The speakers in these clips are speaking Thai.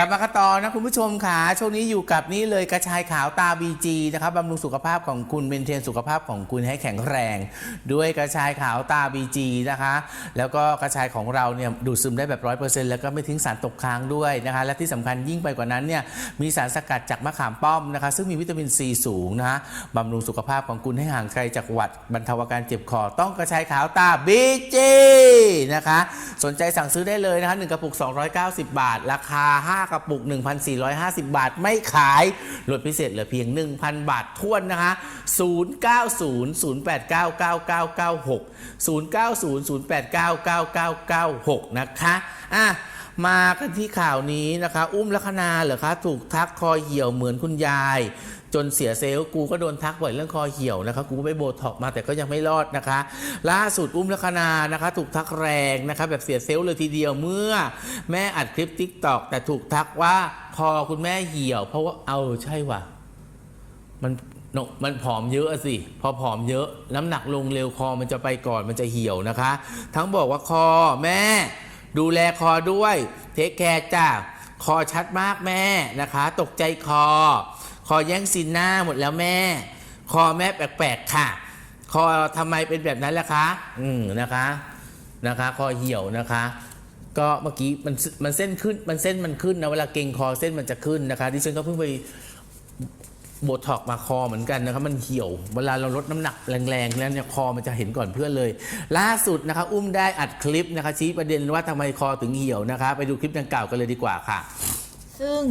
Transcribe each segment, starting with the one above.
กลับมากันต่อนะคุณผู้ชมค่ะช่วงนี้อยู่กับนี่เลยกระชายขาวตาบีจีนะครับบำรุงสุขภาพของคุณเมนเทนสุขภาพของคุณให้แข็งแรง ด้วยกระชายขาวตาบีจีนะคะ แล้วก็กระชายของเราเนี่ยดูดซึมได้แบบร้อยเปอร์เซ็นต์แล้วก็ไม่ทิ้งสารตกค้างด้วยนะคะและที่สำคัญยิ่งไปกว่านั้นเนี่ยมีสารสกัดจากมะขามป้อมนะคะ ซึ่งมีวิตามินซีสูงนะบำรุงสุขภาพของคุณให้ห่างไกลจากหวัดบรรเทาอาการเจ็บคอต้องกระชายขาวตาบีจีนะคะสนใจสั่งซื้อได้เลยนะคะ1กระปุก 290 บาท ราคา5กระปุก 1,450 บาท ไม่ขายลดพิเศษเหลือเพียง 1,000 บาททวนนะคะ 0900899996 0900899996 นะคะอะ มากันที่ข่าวนี้นะคะ อุ้มลัคนาเหรอคะ ถูกทักคอเหี่ยวเหมือนคุณยาย จนเสียเซลล์กูก็โดนทักบ่อยเรื่องคอเหี่ยวนะคะ กูก็ไปโบท็อกมาแต่ก็ยังไม่รอดนะคะ ล่าสุดอุ้มลัคนานะคะ ถูกทักแรงนะคะ แบบเสียเซลล์เลยทีเดียวเมื่อ แม่อัดคลิปทิกตอกแต่ถูกทักว่าคอคุณแม่เหี่ยว เพราะว่าเอาใช่ว่ะมันมันผอมเยอะสิ พอผอมเยอะ น้ำหนักลงเร็วคอมันจะไปก่อนมันจะเหี่ยวนะคะ ทั้งบอกว่าคอแม่ ดูแลคอด้วย เทคแคร์จ้าคอชัดมากแม่นะคะ ตกใจคอ คอแย่งซีนหน้าหมดแล้วแม่ คอแม่แปลกๆค่ะ คอทำไมเป็นแบบนั้นล่ะคะ อืมนะคะนะคะ คอเหี่ยวนะคะ ก็เมื่อกี้มันมันเส้นขึ้นมันเส้นมันขึ้นนะเวลาเก่งคอเส้นมันจะขึ้นนะคะดิฉันก็เพิ่งไป โบท็อกมาคอเหมือนกันนะครับมันเหี่ยว เวลาเราลดน้ำหนักแรงๆแล้วเนี่ยคอมันจะเห็นก่อนเพื่อนเลย ล่าสุดนะคะอุ้มได้อัดคลิปนะคะชี้ประเด็นว่าทำไมคอถึงเหี่ยวนะคะ ไปดูคลิปดังกล่าวกันเลยดีกว่าค่ะ ซึ่ง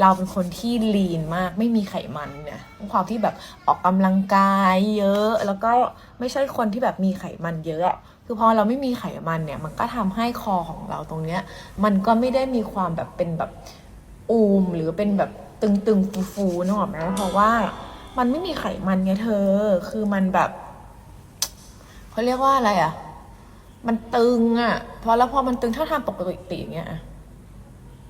เราเป็นคนที่ลีนมากไม่มีไขมันเนี่ยความที่แบบออกกำลังกายเยอะ แล้วก็ไม่ใช่คนที่แบบมีไขมันเยอะคือพอเราไม่มีไขมันเนี่ย มันก็ทำให้คอของเราตรงเนี้ย มันก็ไม่ได้มีความแบบเป็นแบบอูมหรือเป็นแบบ ตึงๆฟูๆนึกออกไหมเพราะว่ามันไม่มีไขมันไงเธอ คือมันแบบเขาเรียกว่าอะไรอะมันตึงอะพอแล้วพอมันตึงถ้าทำปกติอย่างเงี้ย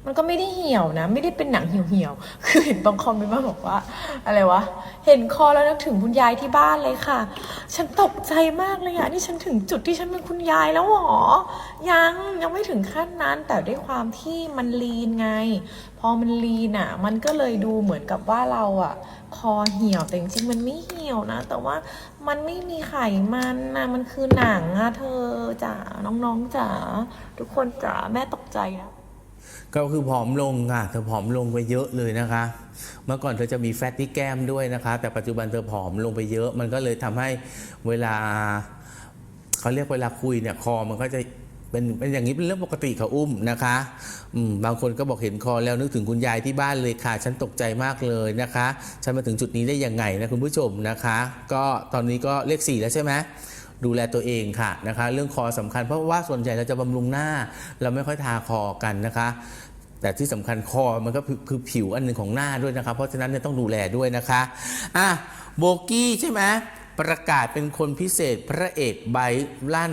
มันก็ไม่ได้เหี่ยวนะ ไม่ได้เป็นหนังเหี่ยวๆ คือเห็นบางคอมเมนต์มาบอกว่า อะไรวะ เห็นคอแล้วนึกถึงคุณยายที่บ้านเลยค่ะ ฉันตกใจมากเลยอะนี่ฉันถึงจุดที่ฉันเป็นคุณยายแล้วหรอ ยังยังไม่ถึงขั้นนั้น แต่ด้วยความที่มันลีนไง พอมันลีนอะมันก็เลยดูเหมือนกับว่าเราอะคอเหี่ยวแต่จริงๆมันไม่เหี่ยวนะ แต่ว่ามันไม่มีไขมันนะมันคือหนังอะเธอจ๋าน้องๆจ๋าทุกคนจ๋าแม่ตกใจนะ ก็คือผอมลงค่ะเธอผอมลงไปเยอะเลยนะคะ เมื่อก่อนเธอจะมีแฟตที่แก้มด้วยนะคะ แต่ปัจจุบันเธอผอมลงไปเยอะ มันก็เลยทำให้เวลาเขาเรียกเวลาคุยเนี่ยคอมันก็จะเป็นเป็นอย่างนี้เป็นเรื่องปกติค่ะอุ้มนะคะอืมบางคนก็บอกเห็นคอแล้วนึกถึงคุณยายที่บ้านเลยค่ะ ฉันตกใจมากเลยนะคะ ฉันมาถึงจุดนี้ได้ยังไงนะคุณผู้ชมนะคะ ก็ตอนนี้ก็เลขสี่แล้วใช่ไหม ดูแลตัวเองค่ะนะคะ เรื่องคอสำคัญเพราะว่าส่วนใหญ่เราจะบำรุงหน้า เราไม่ค่อยทาคอกันนะคะแต่ที่สำคัญคอมันก็คือผิวอันหนึ่งของหน้าด้วยนะคะเพราะฉะนั้นเนี่ยต้องดูแลด้วยนะคะอะโบกี้ใช่ไหมประกาศเป็นคนพิเศษพระเอกไบลั่น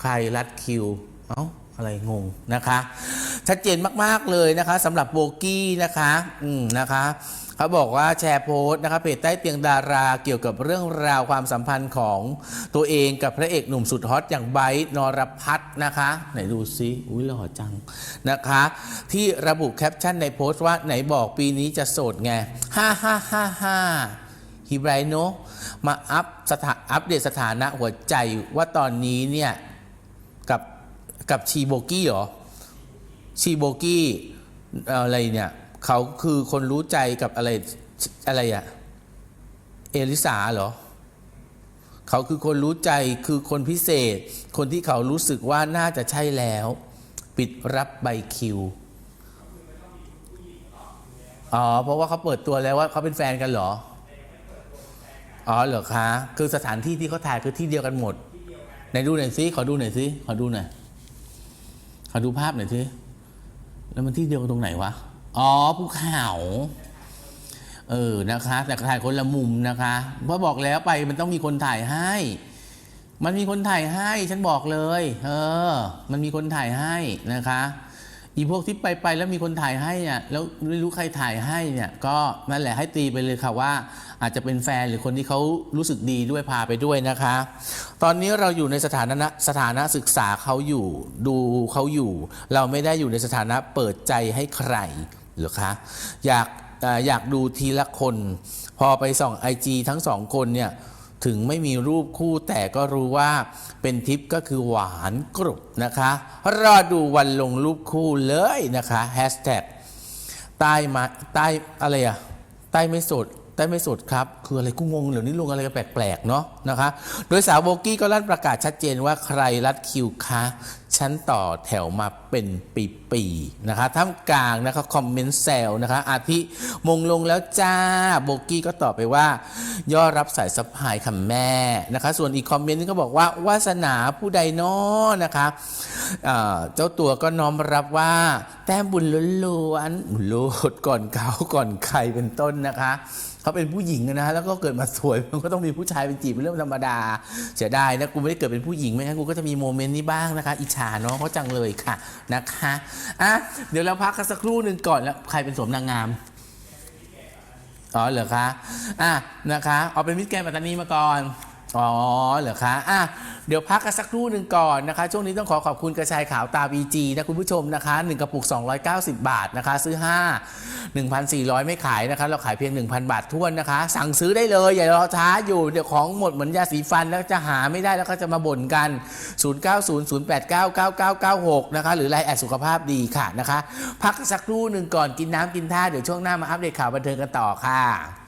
ใครรัดคิว เอ้าอะไรงงนะคะ ชัดเจนมาก ๆ เลยนะคะสำหรับโบกี้นะคะ อืมนะคะ เขาบอกว่าแชร์โพสต์นะคะเพจใต้เตียงดาราเกี่ยวกับเรื่องราวความสัมพันธ์ของตัวเองกับพระเอกหนุ่มสุดฮอตอย่างไบรท์นรพัฒน์นะคะ ไหนดูซิอุ้ยหล่อจังนะคะ ที่ระบุแคปชั่นในโพสต์ว่าไหนบอกปีนี้จะโสดไงฮ่าฮ่าฮ่าฮ่าฮิไบรโนมาอัพสถาอัปเดตสถานะหัวใจว่าตอนนี้เนี่ยกับกับชีโบกี้เหรอชีโบกี้อะไรเนี่ย เขาคือคนรู้ใจกับอะไรอะไรอะเอลิสาเหรอ เขาคือคนรู้ใจคือคนพิเศษ คนที่เขารู้สึกว่าน่าจะใช่แล้ว ปิดรับใบคิวอ๋อเพราะว่าเขาเปิดตัวแล้วว่าเขาเป็นแฟนกันเหรอ อ๋อเหรอคะคือสถานที่ที่เขาถ่ายคือที่เดียวกันหมดไหนดูหน่อยสิขอดูหน่อยสิขอดูหน่อยขอดูภาพหน่อยสิแล้วมันที่เดียวกันตรงไหนวะ อ๋อภูเขาเออนะคะ แต่ถ่ายคนละมุมนะคะเพราะบอกแล้วไปมันต้องมีคนถ่ายให้ มันมีคนถ่ายให้ ฉันบอกเลย เออ มันมีคนถ่ายให้นะคะอีพวกที่ไปไปแล้วมีคนถ่ายให้เนี่ยแล้วไม่รู้ใครถ่ายให้เนี่ยก็นั่นแหละให้ตีไปเลยค่ะว่า อาจจะเป็นแฟนหรือคนที่เขารู้สึกดีด้วยพาไปด้วยนะคะ ตอนนี้เราอยู่ในสถานะสถานะศึกษาเขาอยู่ดูเขาอยู่ เราไม่ได้อยู่ในสถานะเปิดใจให้ใคร หรือคะอยากอยากดูทีละคน พอไปส่อง IG ทั้งสองคนเนี่ยถึงไม่มีรูปคู่แต่ก็รู้ว่าเป็นทิปก็คือหวานกรุบนะคะ รอดูวันลงรูปคู่เลยนะคะแฮชแท็กใต้มาใต้อะไรอะใต้ไม่สดใต้ไม่สดครับ คืออะไรกูงงเดี๋ยวนี้ลงอะไรกันแปลกๆ เนาะนะคะ โดยสาวโบกี้ก็ลั่นประกาศชัดเจนว่าใครรัดคิวคะฉันต่อแถวมาเป็นปีๆนะคะท่ามกลางนะคะคอมเมนต์แซวนะคะ อาทิมงลงแล้วจ้าโบกี้ก็ตอบไปว่า ย่อรับสายสะพายค่ะแม่นะคะ ส่วนอีกคอมเมนต์นึงก็บอกว่าวาสนาผู้ใดน้อนะคะเจ้าตัวก็น้อมรับว่าแต้มบุญล้วนๆโลดก่อนเขาก่อนใครเป็นต้นนะคะเขาเป็นผู้หญิงนะฮะแล้วก็เกิดมาสวยมันก็ต้องมีผู้ชายเป็นจีบเป็นเรื่องธรรมดาเสียดายนะกูไม่ได้เกิดเป็นผู้หญิงไม่งั้นกูก็จะมีโมเมนต์นี้บ้างนะคะอิจฉาน้องเขาจังเลยค่ะนะคะอะเดี๋ยวเราพักกันสักครู่หนึ่งก่อนแล้วใครเป็นสวมนางงามอ๋อเหรอคะอะนะคะเอาเป็นมิสแกรนด์ปัตตานีมาก่อน อ๋อเหรอคะอะเดี๋ยวพักกันสักครู่หนึ่งก่อนนะคะ ช่วงนี้ต้องขอขอบคุณกระชายขาวตา BG นะคุณผู้ชมนะคะ 1 กระปุก 290 บาทนะคะ ซื้อ 5 1,400 ไม่ขายนะคะ เราขายเพียง 1,000 บาทท้วนนะคะ สั่งซื้อได้เลย อย่ารอช้าอยู่เดี๋ยวของหมดเหมือนยาสีฟันแล้วจะหาไม่ได้แล้วก็จะมาบ่นกัน 0900899996 นะคะ หรือไลน์แอดสุขภาพดีค่ะนะคะ พักสักครู่หนึ่งก่อนกินน้ำกินท่าเดี๋ยวช่วงหน้ามาอัปเดตข่าวบันเทิงกันต่อค่ะ